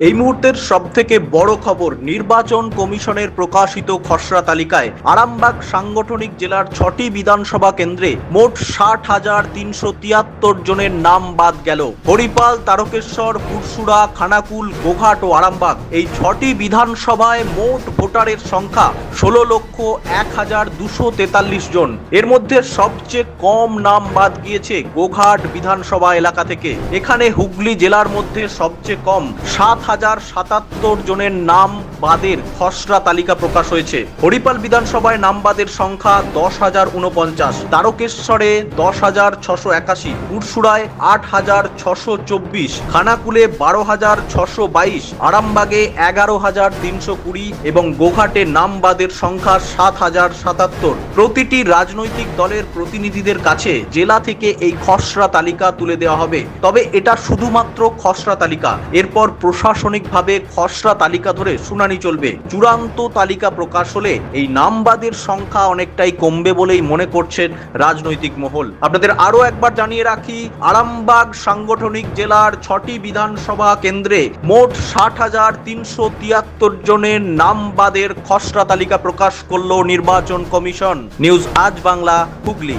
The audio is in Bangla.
এই মুহূর্তের সব থেকে বড় খবর, নির্বাচন কমিশনের প্রকাশিত খসড়া তালিকায় আরামবাগ সাংগঠনিক জেলার ছটি বিধানসভা কেন্দ্রে মোট ষাট হাজার তিনশো তিয়াত্তর জনের নাম বাদ গেল। হরিপাল, তারকেশ্বর পুরসুরা খানাকুল, গোঘাট ও আরামবাগ এই ছটি বিধানসভায় মোট ভোটারের সংখ্যা ষোলো লক্ষ এক হাজার দুশো তেতাল্লিশ জন। এর মধ্যে সবচেয়ে কম নাম বাদ গিয়েছে গোঘাট বিধানসভা এলাকা থেকে। এখানে হুগলি জেলার মধ্যে সবচেয়ে কম সাত হাজার সাতাত্তর জনের নাম বাদের খসড়া তালিকা প্রকাশ হয়েছে। হরিপাল বিধানসভায় নাম বাদের সংখ্যা দশ হাজার উনপঞ্চাশ তারকেশ্বরে দশ হাজার ছশো একাশি। পুরসুরায় আট হাজার ছশো চব্বিশ। খানাকুলে বারো হাজার ছশো বাইশ। আরামবাগে এগারো হাজার তিনশো কুড়ি এবং গোঘাটে নাম বাদের সংখ্যা সাত হাজার সাতাত্তর। প্রতিটি রাজনৈতিক দলের প্রতিনিধিদের কাছে জেলা থেকে এই খসড়া তালিকা তুলে দেওয়া হবে। তবে এটা শুধুমাত্র খসড়া তালিকা। এরপর প্রশাসনিকভাবে খসড়া তালিকা ধরে শুনানি চলবে। চূড়ান্ত তালিকা প্রকাশ হলে এই নামবাদের সংখ্যা অনেকটাই কমবে বলেই মনে করছেন রাজনৈতিক মহল। আপনাদের আরও একবার জানিয়ে রাখি, আরামবাগ সাংগঠনিক জেলার ছটি বিধানসভা কেন্দ্রে মোট ষাট হাজার তিনশো তিয়াত্তর জনের নামবাদের খসড়া তালিকা প্রকাশ করল নির্বাচন কমিশন। নিউজ আজ বাংলা, হুগলি।